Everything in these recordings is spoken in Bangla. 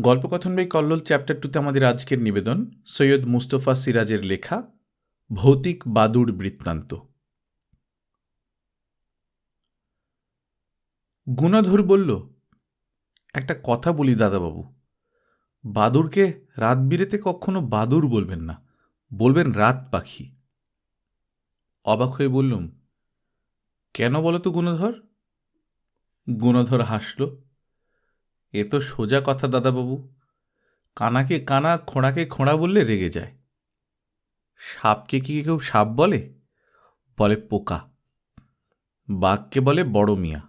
গল্পকথন বাই কল্লোল চ্যাপ্টার টুতে আমাদের আজকের নিবেদন, সৈয়দ মুস্তফা সিরাজের লেখা, ভৌতিক বাদুড় বৃত্তান্ত। গুণাধর বলল, একটা কথা বলি দাদাবাবু বাদুরকে রাত বিরেতে কখনো বাদুর বলবেন না, বলবেন রাত পাখি। অবাক হয়ে বললুম, কেন বলো তো গুণধর? গুণধর হাসল এ তো সোজা কথা দাদাবাবু। কানাকে কানা, খোঁড়াকে খোঁড়া বললে রেগে যায়। সাপকে কি কেউ সাপ বলে? বলে পোকা। বাঘকে বলে বড় মিয়া।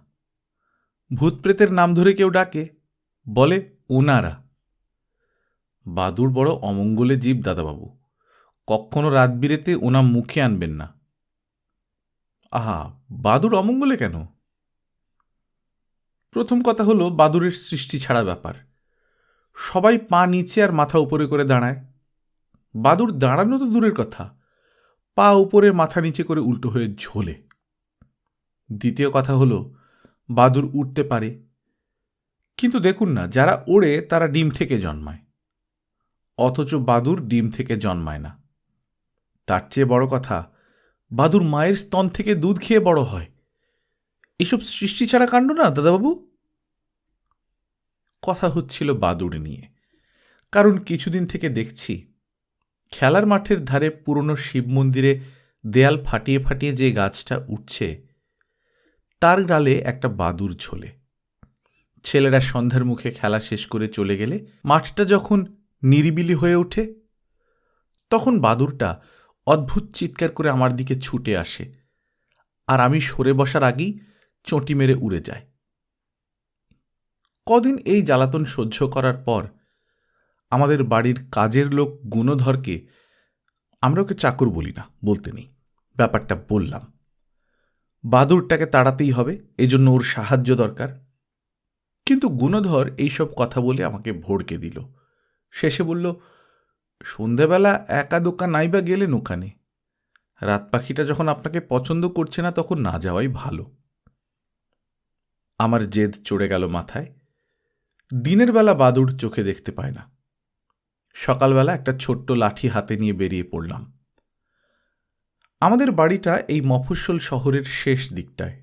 ভূত প্রেতের নাম ধরে কেউ ডাকে, বলে ওনারা বাদুর বড় অমঙ্গলে জীব দাদাবাবু। কখনো রাত বিরেতে ওনা মুখে আনবেন না। আহা বাদুর অমঙ্গলে কেন? প্রথম কথা হলো বাদুরের সৃষ্টি ছাড়া ব্যাপার। সবাই পা নিচে আর মাথা উপরে করে দাঁড়ায়। বাদুর দাঁড়ানো তো দূরের কথা। পা উপরে, মাথা নিচে করে উল্টো হয়ে ঝোলে। দ্বিতীয় কথা হলো, বাদুর উঠতে পারে। কিন্তু দেখুন না, যারা ওড়ে তারা ডিম থেকে জন্মায়। অথচ বাদুর ডিম থেকে জন্মায় না। তার চেয়ে বড় কথা, বাদুর মায়ের স্তন থেকে দুধ খেয়ে বড় হয়। এসব সৃষ্টি ছাড়া কাণ্ড না, দাদাবাবু? কথা হচ্ছিল বাদুড় নিয়ে। কারণ কিছুদিন থেকে দেখছি, খেলার মাঠের ধারে পুরনো শিব মন্দিরে দেয়াল ফাটিয়ে ফাটিয়ে যে গাছটা উঠছে, তার গালে একটা বাদুর ঝোলে। ছেলেরা সন্ধ্যার মুখে খেলা শেষ করে চলে গেলে মাঠটা যখন নিরিবিলি হয়ে ওঠে, তখন বাদুরটা অদ্ভুত চিৎকার করে আমার দিকে ছুটে আসে। আর আমি সরে বসার আগেই চটি মেরে উড়ে যায়। কদিন এই জ্বালাতন সহ্য করার পর আমাদের বাড়ির কাজের লোক গুণধরকে আমরা ওকে চাকর বলি না, বলতে নেই। ব্যাপারটা বললাম। বাদুরটাকে তাড়াতেই হবে, এজন্য ওর সাহায্য দরকার। কিন্তু গুণধর এইসব কথা বলে আমাকে ভড়কে দিল। শেষে বলল, সন্ধেবেলা একা দোকা নাইবা গেলেন ওখানে? রাত পাখিটা যখন আপনাকে পছন্দ করছে না, তখন না যাওয়াই ভালো। আমার জেদ চড়ে গেল মাথায়। দিনের বেলা বাদুর চোখে দেখতে পায় না। সকালবেলা একটা ছোট্ট লাঠি হাতে নিয়ে বেরিয়ে পড়লাম। আমাদের বাড়িটা এই মফস্বল শহরের শেষ দিকটায়।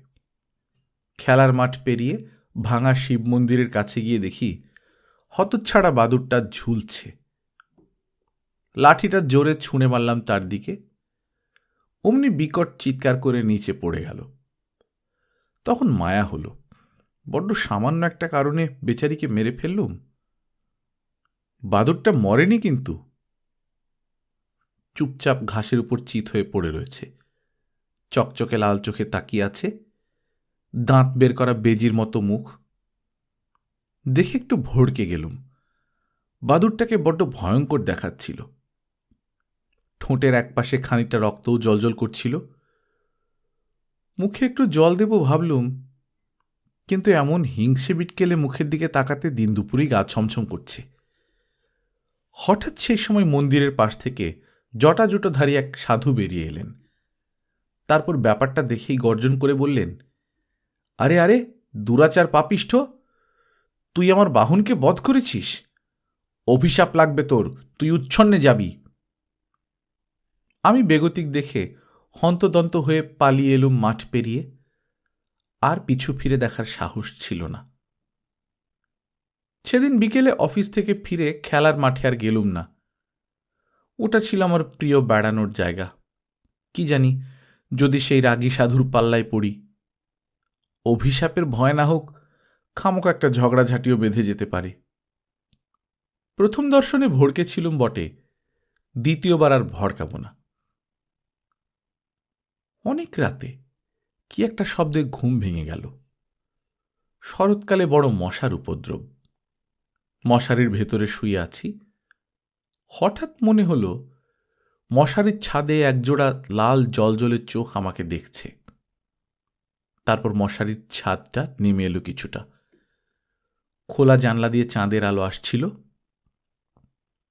খেলার মাঠ পেরিয়ে ভাঙা শিব মন্দিরের কাছে গিয়ে দেখি হতচ্ছাড়া বাদুরটা ঝুলছে। লাঠিটা জোরে ছুঁড়ে মারলাম তার দিকে। অমনি বিকট চিৎকার করে নিচে পড়ে গেল। তখন মায়া হলো। বড্ড সামান্য একটা কারণে বেচারিকে মেরে ফেললুম। বাদরটা মরেনি কিন্তু। চুপচাপ ঘাসের উপর চিত হয়ে পড়ে রয়েছে। চকচকে লাল চোখে তাকিয়ে আছে। দাঁত বের করা বেজির মতো মুখ। দেখে একটু ভড়কে গেলুম। বাদুরটাকে বড্ড ভয়ঙ্কর দেখাচ্ছিল। ঠোঁটের একপাশে খানিকটা রক্তও জলজল করছিল। মুখে একটু জল দেব ভাবলুম। কিন্তু এমন হিংসে বিটকেলে মুখের দিকে তাকাতে দিন দুপুরেই গা ছমছম করছে। হঠাৎ সেই সময় মন্দিরের পাশ থেকে জটাজুটোধারী এক সাধু বেরিয়ে এলেন। তারপর ব্যাপারটা দেখেই গর্জন করে বললেন, আরে আরে, দুরাচার পাপিষ্ঠ, তুই আমার বাহনকে বধ করেছিস? অভিশাপ লাগবে তোর, তুই উচ্ছন্নে যাবি আমি বেগতিক দেখে হন্তদন্ত হয়ে পালিয়ে এলুম মাঠ পেরিয়ে। আর পিছু ফিরে দেখার সাহস ছিল না। সেদিন বিকেলে অফিস থেকে ফিরে খেলার মাঠে আর গেলুম না। ওটা ছিল আমার প্রিয় বেড়ানোর জায়গা। কি জানি, যদি সেই রাগী সাধুর পাল্লায় পড়ি। অভিশাপের ভয় না হোক খামক একটা ঝগড়াঝাটিও বেঁধে যেতে পারে। প্রথম দর্শনে ভড়কে ছিলুম বটে, দ্বিতীয়বার আর ভড়কাব না। অনেক রাতে কি একটা শব্দে ঘুম ভেঙে গেল। শরৎকালে বড় মশার উপদ্রব। মশারির ভেতরে শুয়ে আছি। হঠাৎ মনে হল, মশারির ছাদে একজোড়া লাল জলজলের চোখ আমাকে দেখছে। তারপর মশারির ছাদটা নেমে এলো কিছুটা। খোলা জানলা দিয়ে চাঁদের আলো আসছিল।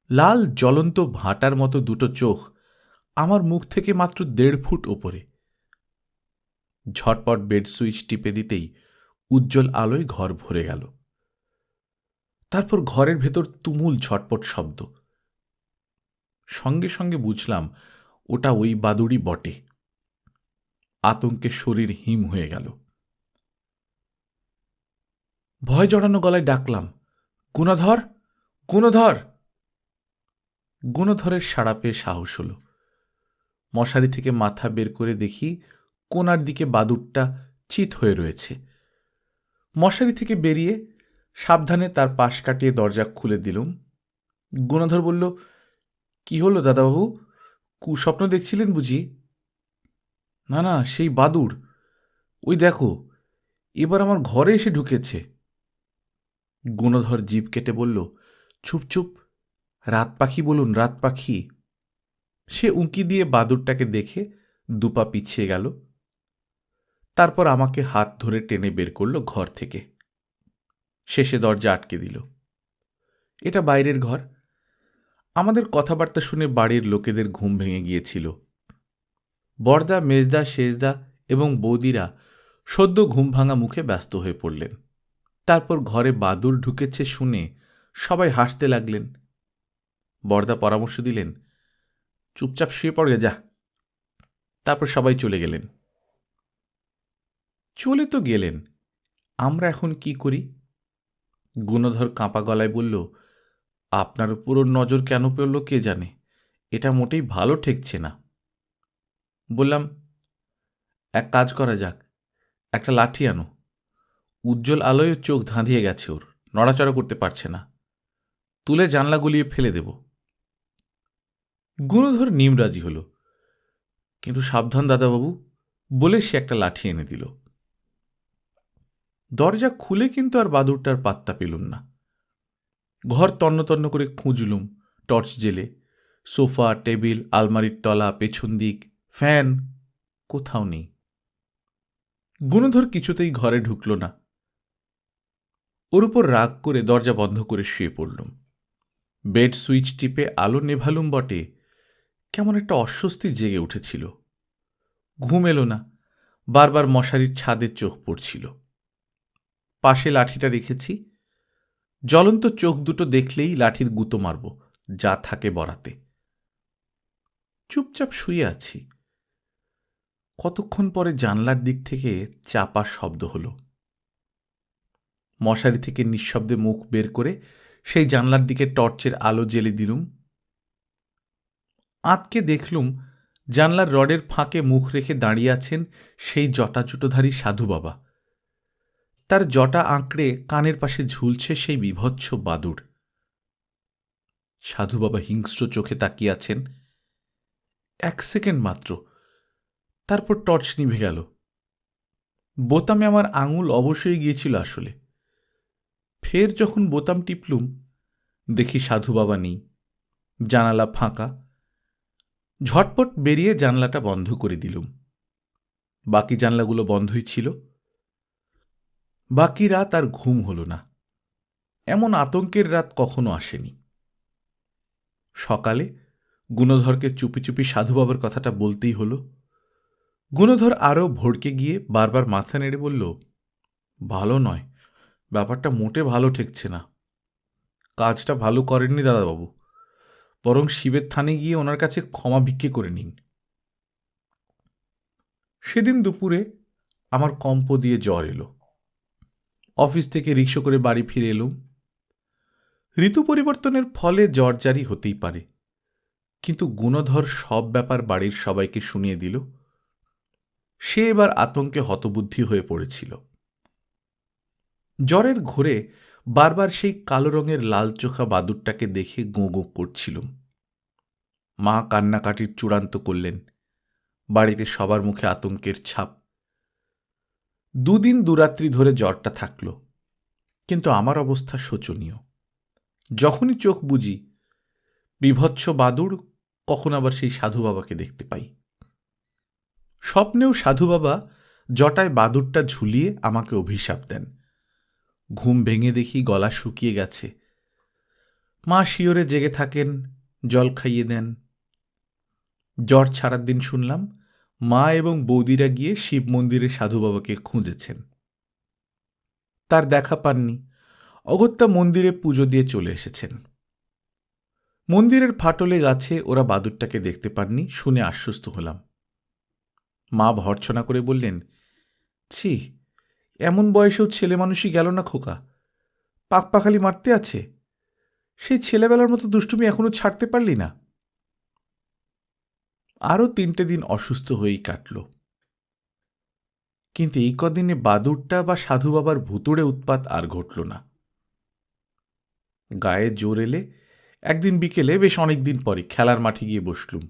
লাল জ্বলন্ত ভাটার মতো দুটো চোখ আমার মুখ থেকে মাত্র দেড় ফুট ওপরে। ঝটপট বেড সুইচ টিপে দিতেই উজ্জ্বল আলোয় ঘর ভরে গেল। তারপর ঘরের ভেতর তুমুল ঝটপট শব্দ। সঙ্গে সঙ্গে বুঝলাম, ওটা ওই বাদুড়ি বটে। আতঙ্কে শরীর হিম হয়ে গেল। ভয় জড়ানো গলায় ডাকলাম, গুণধর গুণধর! গুণধরের সাড়া পেয়ে সাহস হলো। মশারি থেকে মাথা বের করে দেখি কোনার দিকে বাদুরটা চিত হয়ে রয়েছে। মশারি থেকে বেরিয়ে সাবধানে তার পাশ কাটিয়ে দরজা খুলে দিলুম। গুণধর বলল, কি হলো দাদাবাবু? কুস্বপ্ন দেখছিলেন বুঝি? না না, সেই বাদুর। ওই দেখো, এবার আমার ঘরে এসে ঢুকেছে। গুণধর জীব কেটে বলল, চুপ চুপ, রাত পাখি বলুন, রাত পাখি। সে উঁকি দিয়ে বাদুরটাকে দেখে দুপা পিছিয়ে গেল। তারপর আমাকে হাত ধরে টেনে বের করল ঘর থেকে। শেষে দরজা আটকে দিল। এটা বাইরের ঘর। আমাদের কথাবার্তা শুনে বাড়ির লোকেদের ঘুম ভেঙে গিয়েছিল। বর্দা, মেজদা, শেষদা এবং বৌদিরা সদ্য ঘুম ভাঙা মুখে ব্যস্ত হয়ে পড়লেন। তারপর ঘরে বাদুর ঢুকেছে শুনে সবাই হাসতে লাগলেন। বর্দা পরামর্শ দিলেন, চুপচাপ শুয়ে পড়ে যা। তারপর সবাই চলে গেলেন। চলে তো গেলেন। আমরা এখন কি করি? গুণধর কাঁপা গলায় বলল, আপনার উপর নজর কেন পড়ল কে জানে? এটা মোটেই ভালো ঠেকছে না। বললাম, এক কাজ করা যাক, একটা লাঠি আনো। উজ্জ্বল আলোয় চোখ ধাঁধিয়ে গেছে ওর, নড়াচড়া করতে পারছে না। তুলে জানলা গুলিয়ে ফেলে দেব। গুণধর নিমরাজি হল। কিন্তু সাবধান দাদাবাবু, বলে সে একটা লাঠি এনে দিল। দরজা খুলে কিন্তু আর বাদুরটার পাত্তা পেলুম না। ঘর তন্ন তন্ন করে খুঁজলুম, টর্চ জেলে। সোফা, টেবিল, আলমারির তলা, পেছন দিক, ফ্যান, কোথাও নেই। গুণধর কিছুতেই ঘরে ঢুকল না। ওর উপর রাগ করে দরজা বন্ধ করে শুয়ে পড়লুম। বেড সুইচ টিপে আলো নেভালুম বটে, কেমন একটা অস্বস্তি জেগে উঠেছিল। ঘুম এলো না, বারবার মশারির ছাদের চোখ পড়ছিল। পাশে লাঠিটা রেখেছি। জ্বলন্ত চোখ দুটো দেখলেই লাঠির গুঁতো মারব, যা থাকে বরাতে। চুপচাপ শুয়ে আছি। কতক্ষণ পরে জানলার দিক থেকে চাপা শব্দ হলো। মশারি থেকে নিঃশব্দে মুখ বের করে সেই জানলার দিকে টর্চের আলো জেলে দিলুম। আঁতকে দেখলুম জানলার রডের ফাঁকে মুখ রেখে দাঁড়িয়ে আছেন সেই জটাজুটোধারী সাধু বাবা। তার জটা আঁকড়ে কানের পাশে ঝুলছে সেই বিভৎস বাদুর সাধু বাবা হিংস্র চোখে তাকিয়ে আছেন। এক সেকেন্ড মাত্র। তারপর টর্চ নিভে গেল। বোতামে আমার আঙুল অবশ্যই গিয়েছিল আসলে। ফের যখন বোতাম টিপলুম, দেখি সাধু বাবা নেই। জানালা ফাঁকা। ঝটপট বেরিয়ে জানলাটা বন্ধ করে দিলুম। বাকি জানলাগুলো বন্ধই ছিল। বাকি রাত আর ঘুম হল না। এমন আতঙ্কের রাত কখনো আসেনি। সকালে গুণধরকে চুপি চুপি সাধু বাবার কথাটা বলতেই হলো। গুণধর আরও ভড়কে গিয়ে বারবার মাথা নেড়ে বলল, ভালো নয়, ব্যাপারটা মোটে ভালো ঠেকছে না। কাজটা ভালো করেননি দাদাবাবু। বরং শিবের থানে গিয়ে ওনার কাছে ক্ষমা ভিক্ষে করে নিন। সেদিন দুপুরে আমার কম্প দিয়ে জ্বর এলো। অফিস থেকে রিক্সা করে বাড়ি ফিরে এলুম। ঋতু পরিবর্তনের ফলে জ্বর জারি হতেই পারে। কিন্তু গুণধর সব ব্যাপার বাড়ির সবাইকে শুনিয়ে দিল। সে এবার আতঙ্কে হতবুদ্ধি হয়ে পড়েছিল। জ্বরের ঘোরে বারবার সেই কালো রঙের লাল চোখা বাদুরটাকে দেখে গোঁ গোঁ করছিলুম। মা কান্নাকাটির চূড়ান্ত করলেন। বাড়িতে সবার মুখে আতঙ্কের ছাপ দুদিন দুরাত্রি ধরে জ্বরটা থাকল। কিন্তু আমার অবস্থা শোচনীয়। যখনই চোখ বুঝি বিভৎস বাদুর কখন আবার সেই সাধু বাবাকে দেখতে পাই। স্বপ্নেও সাধু বাবা জটায় বাদুরটা ঝুলিয়ে আমাকে অভিশাপ দেন। ঘুম ভেঙে দেখি গলা শুকিয়ে গেছে। মা শিওরে জেগে থাকেন, জল খাইয়ে দেন। জ্বর ছাড়ার দিন শুনলাম মা এবং বৌদিরা গিয়ে শিব মন্দিরে সাধু বাবাকে খুঁজেছেন। তার দেখা পাননি। অগত্যা মন্দিরে পুজো দিয়ে চলে এসেছেন। মন্দিরের ফাটলে গাছে ওরা বাদুরটাকে দেখতে পাননি, শুনে আশ্বস্ত হলাম। মা ভর্ছনা করে বললেন, ছি, এমন বয়সেও ছেলে মানুষই গেল না খোকা। পাকপাখালি মারতে আছে। সেই ছেলেবেলার মতো দুষ্টুমি এখনও ছাড়তে পারলি না। আরও তিনটে দিন অসুস্থ হয়েই কাটল। কিন্তু এই কদিনে বাদুরটা বা সাধু বাবার ভুতুড়ে উৎপাত আর ঘটল না। গায়ে জোর এলে একদিন বিকেলে বেশ অনেক দিন পরে খেলার মাঠে গিয়ে বসলুম।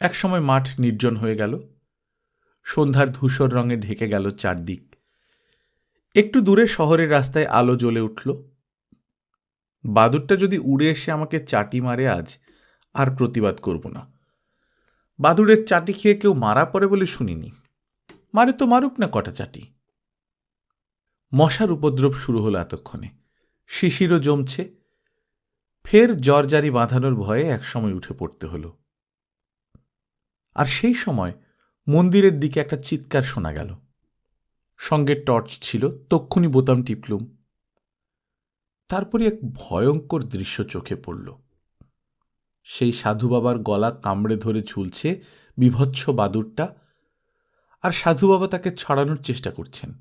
একসময় মাঠ নির্জন হয়ে গেল। সন্ধ্যার ধূসর রঙে ঢেকে গেল চারদিক। একটু দূরে শহরের রাস্তায় আলো জ্বলে উঠল। বাদুরটা যদি উড়ে এসে আমাকে চাটি মারে আজ, আর প্রতিবাদ করব না। বাদুড়ের চাটি খেয়ে কেউ মারা পড়ে বলে শুনিনি। মারে তো মারুক না কটা চাটি। মশার উপদ্রব শুরু হলো এতক্ষণে। শিশিরও জমছে। ফের জর্জারি বাঁধানোর ভয়ে একসময় উঠে পড়তে হলো। আর সেই সময় মন্দিরের দিকে একটা চিৎকার শোনা গেল। সঙ্গে টর্চ ছিল, তক্ষুনি বোতাম টিপলুম। তারপরে এক ভয়ঙ্কর দৃশ্য চোখে পড়ল। সেই সাধু বাবার গলা কামড়ে ধরে ঝুলছে বিভৎস বাদুরটা আর সাধু বাবা তাকে ছড়ানোর চেষ্টা করছেন।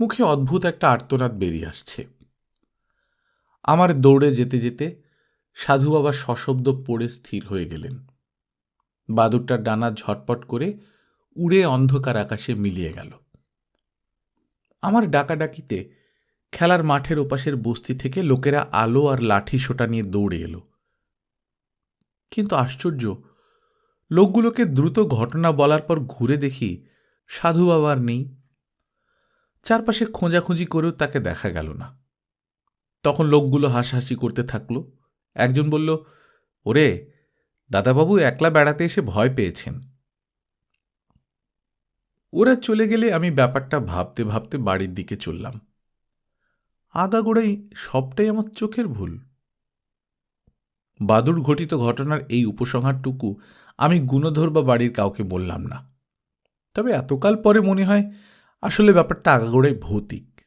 মুখে অদ্ভুত একটা আর্তনাদ বেরিয়ে আসছে। আমার দৌড়ে যেতে যেতে সাধু বাবা সশব্দ পড়ে স্থির হয়ে গেলেন। বাদুরটার ডানা ঝটপট করে উড়ে অন্ধকার আকাশে মিলিয়ে গেল। আমার ডাকাডাকিতে খেলার মাঠের ওপাশের বস্তি থেকে লোকেরা আলো আর লাঠি সোটা নিয়ে দৌড়ে এলো। কিন্তু আশ্চর্য। লোকগুলোকে দ্রুত ঘটনা বলার পর ঘুরে দেখি সাধু বাবার নেই। চারপাশে খোঁজাখুঁজি করেও তাকে দেখা গেল না। তখন লোকগুলো হাসাহাসি করতে থাকল। একজন বলল, ওরে, দাদাবাবু একলা বেড়াতে এসে ভয় পেয়েছেন। ওরা চলে গেলে আমি ব্যাপারটা ভাবতে ভাবতে বাড়ির দিকে চললাম। আগাগোড়াই সবটাই আমার চোখের ভুল। বাদুর ঘটিত ঘটনার এই উপসংহারটুকু আমি গুণধর বা বাড়ির কাউকে বললাম না। তবে এতকাল পরে মনে হয় আসলে ব্যাপারটা আগাগোড়াই ভৌতিক।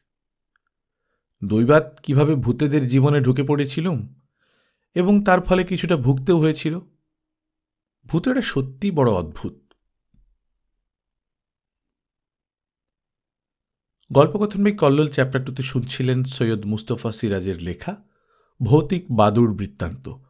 দৈবাত কীভাবে ভূতেদের জীবনে ঢুকে পড়েছিলুম এবং তার ফলে কিছুটা ভুগতেও হয়েছিল, ভূতেরা সত্যি বড় অদ্ভুত। গল্পকথন বই কল্লোল চ্যাপ্টার টুতে শুনছিলেন সৈয়দ মুস্তফা সিরাজের লেখা ভৌতিক বাদুর বৃত্তান্ত।